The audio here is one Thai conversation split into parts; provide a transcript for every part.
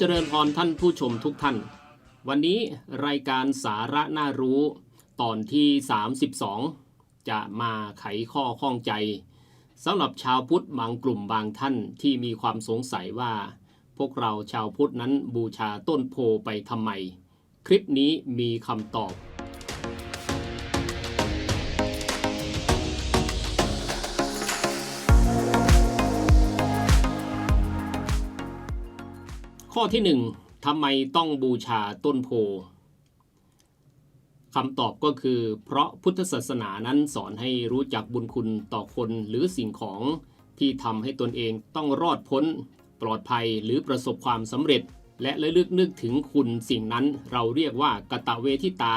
เจริญพรท่านผู้ชมทุกท่าน วันนี้รายการสาระน่ารู้ตอนที่ 32 จะมาไขข้อข้องใจสำหรับชาวพุทธบางกลุ่มบางท่านที่มีความสงสัยว่า พวกเราชาวพุทธนั้นบูชาต้นโพไปทำไม คลิปนี้มีคำตอบ ข้อที่หนึ่งทำไมต้องบูชาต้นโพคำตอบก็คือ เพราะพุทธศาสนานั้นสอนให้รู้จักบุญคุณต่อคนหรือสิ่งของที่ทำให้ตนเองต้องรอดพ้น ปลอดภัยหรือประสบความสำเร็จ และระลึกนึกถึงคุณสิ่งนั้นเราเรียกว่ากตะเวทิตา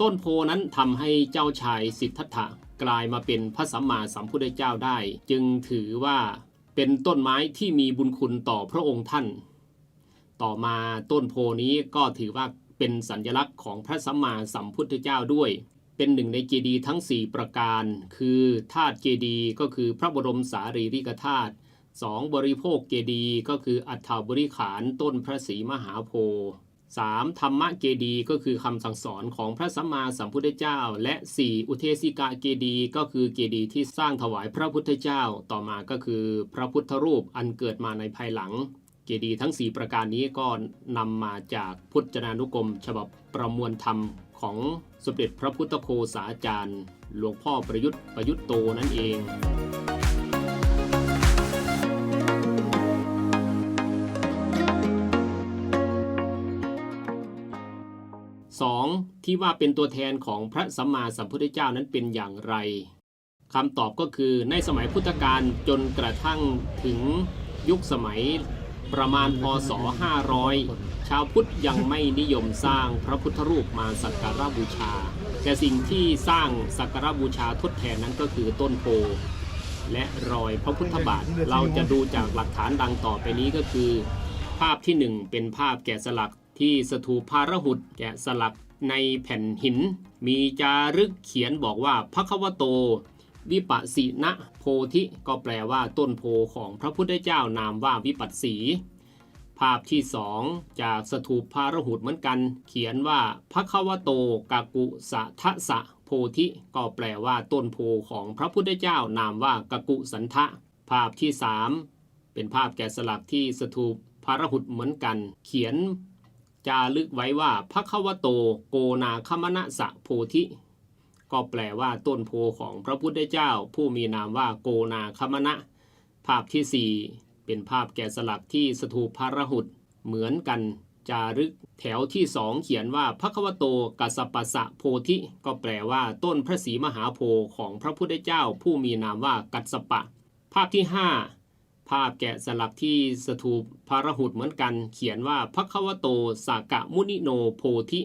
ต้นโพนั้นทำให้เจ้าชายสิทธัตถะกลายมาเป็นพระสัมมาสัมพุทธเจ้าได้ จึงถือว่าเป็นต้นไม้ที่มีบุญคุณต่อพระองค์ท่าน ต่อมาต้นโพนี้ก็ถือว่าเป็นสัญลักษณ์ของพระสัมมาสัมพุทธเจ้าด้วย เป็นหนึ่งในเจดีย์ทั้ง 4 ประการ คือธาตุเจดีย์ก็คือพระบรมสารีริกธาตุสองบริโภคเจดีย์ก็คืออัฐาบริขารต้นพระศรีมหาโพธิ์สามธรรมเจดีย์ก็คือคำสั่งสอนของพระสัมมาสัมพุทธเจ้า และ4อุเทสิกาเจดีย์ก็คือเจดีย์ที่สร้างถวายพระพุทธเจ้า ต่อมาก็คือพระพุทธรูปอันเกิดมาในภายหลัง จดีย์ทั้ง 4 ประการนี้ก็นำมาจากพุทธนานุกรม ฉบับประมวลธรรมของสมเด็จพระพุทธโฆษาจารย์ หลวงพ่อประยุทธ์ประยุทธ์โตนั่นเอง 2. ที่ว่าเป็นตัวแทนของพระสัมมาสัมพุทธเจ้านั้นเป็นอย่างไรคำตอบก็คือในสมัยพุทธกาลจนกระทั่งถึงยุคสมัย ประมาณพศ 500 ชาวพุทธยังไม่นิยมสร้างพระพุทธรูปมาสักการะบูชา แต่สิ่งที่สร้างสักการะบูชาทดแทนนั้นก็คือต้นโพและรอยพระพุทธบาท เราจะดูจากหลักฐานดังต่อไปนี้ก็คือ ภาพที่หนึ่งเป็นภาพแกะสลักที่สถูปพารหุตแกะสลักในแผ่นหิน มีจารึกเขียนบอกว่าพระควโต วิปัสสินะโพธิก็แปลว่าต้นโพของพระพุทธเจ้านามว่าวิปัสสี ภาพที่สองจากสถูปพารหุตเหมือนกัน เขียนว่าพระควโตกากุสะทะสะโพธิก็แปลว่าต้นโพของพระพุทธเจ้านามว่ากกุสันทะ ภาพที่สามเป็นภาพแกะสลักที่สถูปพารหุตเหมือนกัน เขียนจารึกไว้ว่าพระควโตโกนาคมณะสะโพธิ ก็แปลว่าต้นโพของพระพุทธเจ้า ผู้มีนามว่าโกนาคมณะ ภาพที่ 4 เป็นภาพแกะสลักที่สถูปพารหุตเหมือนกันจารึกแถวที่สองเขียนว่าพระควโตกัสปะสะโพธิ ก็แปลว่าต้นพระศรีมหาโพธิ์ของพระพุทธเจ้า ผู้มีนามว่ากัสปะ ภาพที่ 5 ภาพแกะสลักที่สถูปพารหุตเหมือนกัน เขียนว่าพระควโตสากะมุนิโนโพธิ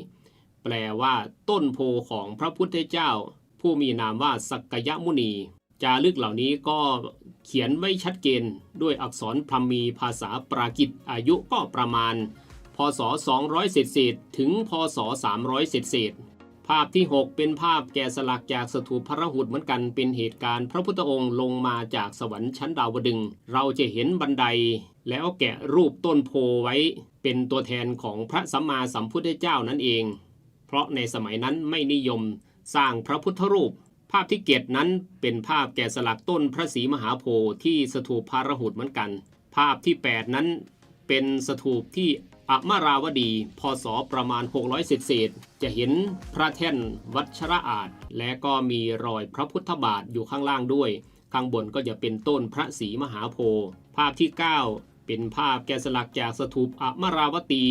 แปลว่า ต้นโพของพระพุทธเจ้า ผู้มีนามว่าสักยมุนี จารึกเหล่านี้ก็เขียนไว้ชัดเจนด้วยอักษรพรหมีภาษาปรากิตอายุก็ประมาณ พศ 200เศษเศษถึงพศ 300เศษเศษภาพที่ 6 เป็นภาพแกะสลักจากสถูปพระหุตเหมือนกันเป็นเหตุการณ์ พระพุทธองค์ลงมาจากสวรรค์ชั้นดาวดึง เราจะเห็นบันได แล้วแกะรูปต้นโพไว้ เป็นตัวแทนของพระสัมมาสัมพุทธเจ้านั่นเอง เพราะในสมัยนั้นไม่นิยมสร้างพระพุทธรูป ภาพที่เกตนั้นเป็นภาพแกะสลักต้นพระศรีมหาโพธิ์ที่สถูปพารหุตเหมือนกัน ภาพที่ 8 นั้นเป็นสถูปที่อมราวดี พศประมาณ 600เศษเศษจะเห็นพระแท่นวัชระอาจ และก็มีรอยพระพุทธบาทอยู่ข้างล่างด้วย ข้างบนก็จะเป็นต้นพระศรีมหาโพธิ์ภาพที่ 9 เป็นภาพแกะสลักจากสถูปอมราวตี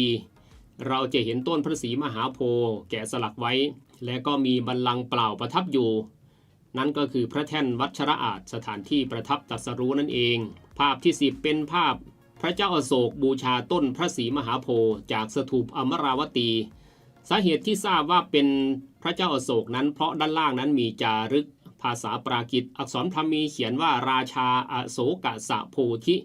เราจะเห็นต้นพระศรีมหาโพธิ์แกะสลักไว้ และก็มีบัลลังเปล่าประทับอยู่ นั่นก็คือพระแท่นวัชระอาจสถานที่ประทับตัสรู้นั่นเอง ภาพที่10เป็นภาพ พระเจ้าอโศกบูชาต้นพระศรีมหาโพธิ์จากสถูปอมราวตี สาเหตุที่ทราบว่าเป็นพระเจ้าอโศกนั้นเพราะด้านล่างนั้นมีจารึก ภาษาปรากิตอักษรพรามีเขียนว่าราชาอโศกสะโพธิ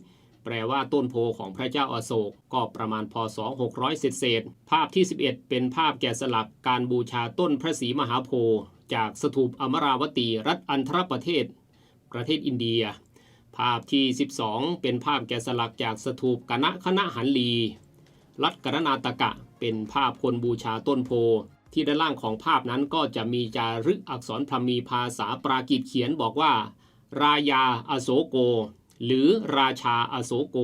แปลว่าต้นโพของพระเจ้าอาโศกก็ประมาณพศ 600 เศษเศษ ภาพที่ 11 เป็นภาพแกะสลักการบูชาต้นพระศรีมหาโพธิ์จากสถูปอมราวตีรัฐอันธรประเทศ ประเทศอินเดีย ภาพที่ 12 เป็นภาพแกะสลักจากสถูปกณะคณะหันลี รัฐกรณาตกะเป็นภาพคนบูชาต้นโพที่ด้านล่างของภาพนั้นก็จะมีจารึกอักษรพรมีภาษาปรากิตเขียนบอกว่า รายาอโศโก หรือราชาอโศโก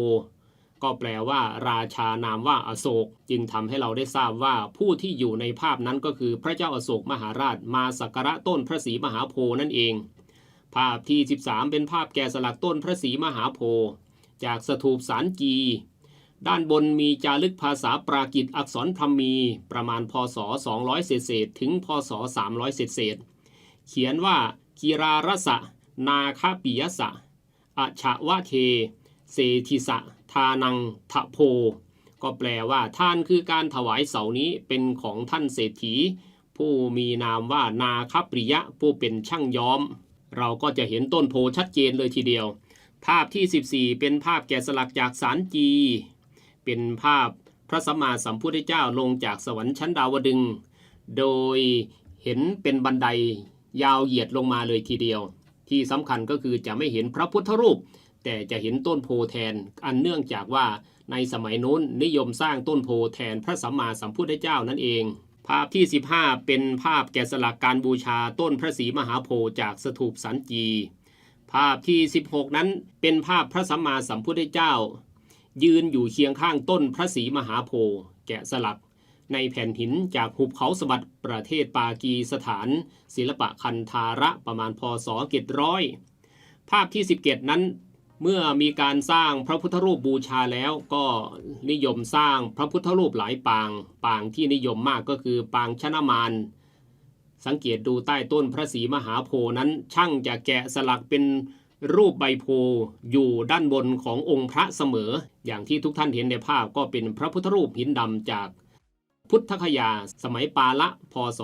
ก็แปลว่า ราชานามว่าอโศก จึงทำให้เราได้ทราบว่าผู้ที่อยู่ในภาพนั้นก็คือพระเจ้าอโศกมหาราชมาสักการะต้นพระศรีมหาโพธิ์นั่นเอง ภาพที่ 13 เป็นภาพแกะสลักต้นพระศรีมหาโพธิ์จากสถูปสารจีด้านบนมีจารึกภาษาปรากิตอักษรพรมี ประมาณพศ 200 เศษๆถึงพศ 300 เศษๆเขียนว่ากีรารสะ นาคาปิยสะ อชาวะเทเศธิสะทานังทะโพ ก็แปลว่าท่านคือการถวายเสานี้เป็นของท่านเศรษฐี ผู้มีนามว่านาคปริยะผู้เป็นช่างย้อม เราก็จะเห็นต้นโพชัดเจนเลยทีเดียว ภาพที่ 14 เป็นภาพแกะสลักจากสารจี เป็นภาพพระสัมมาสัมพุทธเจ้าลงจากสวรรค์ชั้นดาวดึง โดยเห็นเป็นบันไดยาวเหยียดลงมาเลยทีเดียว ที่สำคัญก็คือจะไม่เห็นพระพุทธรูป แต่จะเห็นต้นโพแทน อันเนื่องจากว่าในสมัยนู้นนิยมสร้างต้นโพแทนพระสัมมาสัมพุทธเจ้านั่นเอง ภาพที่ 15 เป็นภาพแกะสลักการบูชาต้นพระศรีมหาโพธิ์จากสถูปสันจี ภาพที่ 16 นั้นเป็นภาพพระสัมมาสัมพุทธเจ้า ยืนอยู่เคียงข้างต้นพระศรีมหาโพธิ์แกะสลัก ในแผ่นหินจากหุบเขาสวัสดประเทศปากีสถาน ศิลปะคันธาระประมาณพศเกตร้อยภาพที่ 17 นั้นเมื่อมีการสร้างพระพุทธรูปบูชาแล้วก็นิยมสร้างพระพุทธรูปหลายปาง ปางที่นิยมมากก็คือปางชนะมารสังเกตดูใต้ต้นพระศรีมหาโพนั้นช่างจะแกะสลักเป็นรูปใบโพอยู่ด้านบนขององค์พระเสมอ อย่างที่ทุกท่านเห็นในภาพก็เป็นพระพุทธรูปหินดำจาก พุทธคยา สมัยปาละพศ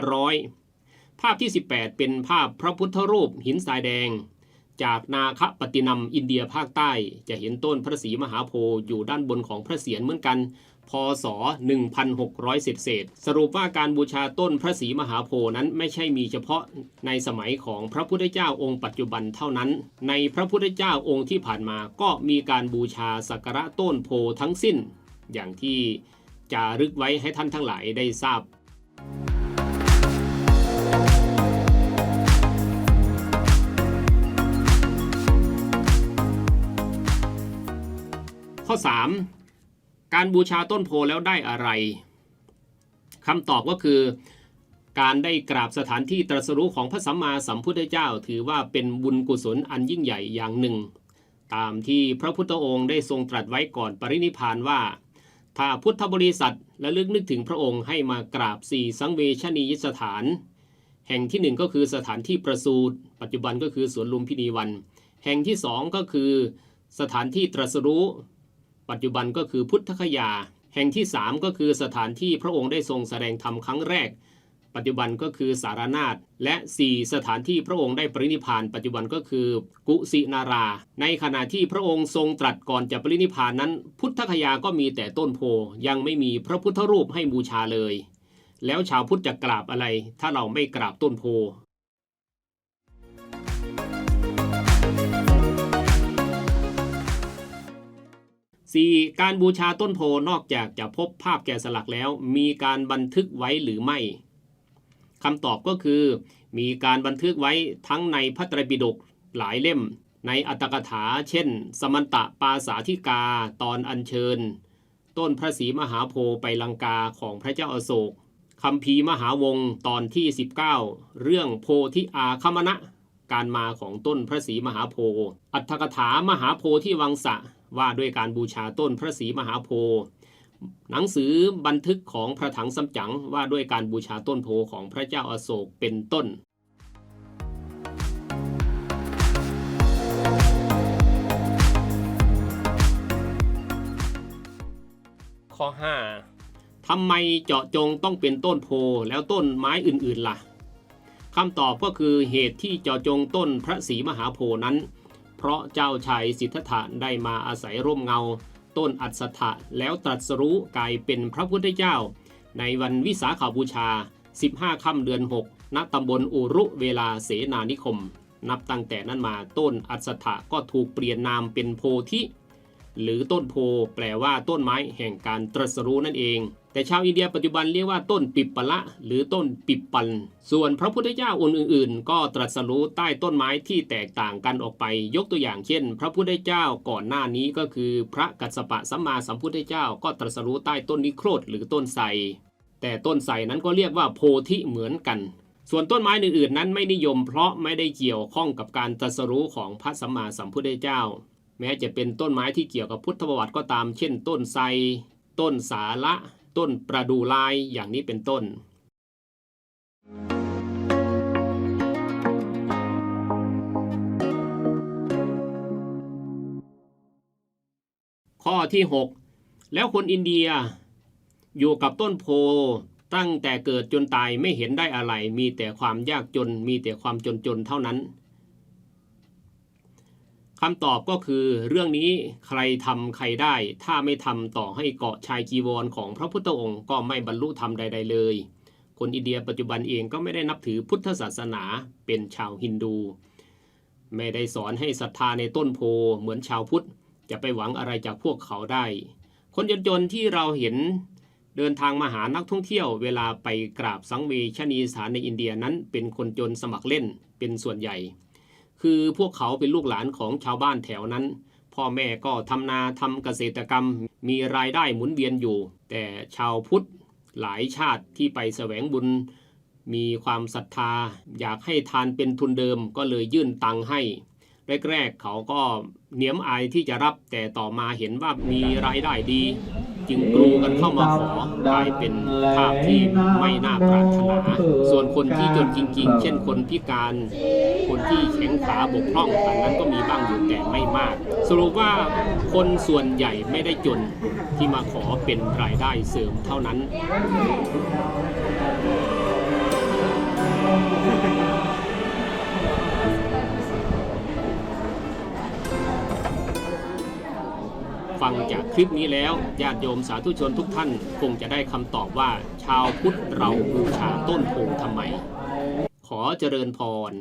1500 ภาพที่ 18 เป็นภาพพระพุทธรูปหินทรายแดง จากนาคปฏินัมอินเดียภาคใต้ จะเห็นต้นพระศรีมหาโพธิ์อยู่ด้านบนของพระเศียรเหมือนกัน พศ 1600 เศษเศษ สรุปว่าการบูชาต้นพระศรีมหาโพธิ์นั้นไม่ใช่มีเฉพาะในสมัยของพระพุทธเจ้าองค์ปัจจุบันเท่านั้น ในพระพุทธเจ้าองค์ที่ผ่านมาก็มีการบูชาสักการะต้นโพธิ์ทั้งสิ้น อย่างที่ จารึกไว้ให้ท่านทั้งหลายได้ทราบ ข้อ 3. การบูชาต้นโพแล้วได้อะไรคำตอบก็คือการได้กราบสถานที่ตรัสรู้ของพระสัมมาสัมพุทธเจ้า ถือว่าเป็นบุญกุศลอันยิ่งใหญ่อย่างหนึ่ง ตามที่พระพุทธองค์ได้ทรงตรัสไว้ก่อนปรินิพพานว่า ถ้าพุทธบริษัทและลึกนึกถึงพระองค์ให้มากราบสี่สังเวชนียสถาน แห่งที่หนึ่งก็คือสถานที่ประสูติปัจจุบันก็คือสวนลุมพินีวัน แห่งที่สองก็คือ สถานที่ตรัสรู้ ปัจจุบันก็คือพุทธคยา แห่งที่สามก็คือสถานที่พระองค์ได้ทรงแสดงธรรมครั้งแรก ปัจจุบันก็คือสารนาฏและ 4 สถานที่พระองค์ได้ปรินิพานปัจจุบันก็คือกุสินารา ในขณะที่พระองค์ทรงตรัสก่อนจะปรินิพานนั้น พุทธคยาก็มีแต่ต้นโพยังไม่มีพระพุทธรูปให้บูชาเลย แล้วชาวพุทธจะกราบอะไร ถ้าเราไม่กราบต้นโพ 4. การบูชาต้นโพนอกจากจะพบภาพแกะสลักแล้ว มีการบันทึกไว้หรือไม่ คำตอบก็คือ มีการบันทึกไว้ทั้งในพระไตรปิฎกหลายเล่ม ในอัตถกถา เช่น สมันตะปาสาธิกาตอนอัญเชิญ ต้นพระศรีมหาโพธิ์ไปลังกาของพระเจ้าอาโศกคำพีมหาวงตอนที่ 19 เรื่องโพธิอาคมณะ การมาของต้นพระศรีมหาโพธิ์อัตถกถามหาโพธิวังสะว่าด้วยการบูชาต้นพระศรีมหาโพธิ์ หนังสือบันทึกของพระถังซัมจั๋งว่าด้วยการบูชาต้นโพของพระเจ้าอาโศกเป็นต้น ข้อ 5. ทำไมเจาะจงต้องเป็นต้นโพแล้วต้นไม้อื่นๆล่ะคำตอบก็คือเหตุที่เจาะจงต้นพระศรีมหาโพนั้น เพราะเจ้าชายสิทธัตถะได้มาอาศัยร่มเงา ต้นอัศถะแล้วตรัสรู้กลายเป็นพระพุทธเจ้า ในวันวิสาขาบูชา 15 ค่ำเดือน 6 ณ ตำบลอุรุเวลาเสนานิคม นับตั้งแต่นั้นมาต้นอัศถะก็ถูกเปลี่ยนนามเป็นโพธิ หรือต้นโพแปลว่าต้นไม้แห่งการตรัสรู้นั่นเอง แต่ชาวอินเดียปัจจุบันเรียกว่าต้นปิปปละ หรือต้นปิปปัน ส่วนพระพุทธเจ้าองค์อื่น ๆ ก็ตรัสรู้ใต้ต้นไม้ที่แตกต่างกันออกไป ยกตัวอย่างเช่น พระพุทธเจ้าก่อนหน้านี้ก็คือ พระกัสสปะสัมมาสัมพุทธเจ้า ก็ตรัสรู้ใต้ต้นนิโครธหรือต้นไทรแต่ต้นไทรนั้นก็เรียกว่าโพธิเหมือนกัน ส่วนต้นไม้อื่นๆนั้นไม่นิยมเพราะไม่ได้เกี่ยวข้องกับการตรัสรู้ของพระสัมมาสัมพุทธเจ้า แม้จะเป็นต้นไม้ที่เกี่ยวกับพุทธประวัติก็ตาม เช่น ต้นไทรต้นสาละ ต้นประดูลายอย่างนี้เป็นต้น ข้อที่ 6 แล้วคนอินเดีย อยู่กับต้นโพตั้งแต่เกิดจนตายไม่เห็นได้อะไร มีแต่ความยากจนมีแต่ความจนจนๆเท่านั้น คำตอบก็คือเรื่องนี้ใครทำใครได้ ถ้าไม่ทำต่อให้เกาะชายจีวรของพระพุทธองค์ก็ไม่บรรลุธรรมใด ๆ เลย คนอินเดียปัจจุบันเองก็ไม่ได้นับถือพุทธศาสนาเป็นชาวฮินดู ไม่ได้สอนให้ศรัทธาในต้นโพเหมือนชาวพุทธ จะไปหวังอะไรจากพวกเขาได้ คนจนๆที่เราเห็นเดินทางมาหานักท่องเที่ยวเวลาไปกราบสังเวชนีสถานในอินเดียนั้นเป็นคนจนสมัครเล่นเป็นส่วนใหญ่ คือพวกเขาเป็นลูกหลานของชาวบ้านแถวนั้น พ่อแม่ก็ทำนาทำเกษตรกรรม มีรายได้หมุนเวียนอยู่ แต่ชาวพุทธหลายชาติที่ไปแสวงบุญ มีความศรัทธา อยากให้ทานเป็นทุนเดิมก็เลยยื่นตังค์ให้แรกๆเขาก็เหนียมอายที่จะรับแต่ต่อมาเห็นว่ามีรายได้ดี จึงกรูกันเข้ามาขอกลายเป็นภาพที่ไม่น่าปรารถนา ส่วนคนที่จนจริง ๆ เช่นคนพิการ คนที่แข็งขาบกพร่องอันนั้นก็มีบ้างอยู่แต่ไม่มาก สรุปว่าคนส่วนใหญ่ไม่ได้จนที่มาขอเป็นรายได้เสริมเท่านั้น ฟังจากคลิปนี้แล้วญาติโยมสาธุชนทุกท่านคงจะได้คำตอบว่า ชาวพุทธเราบูชาต้นโพทำไม ขอเจริญพร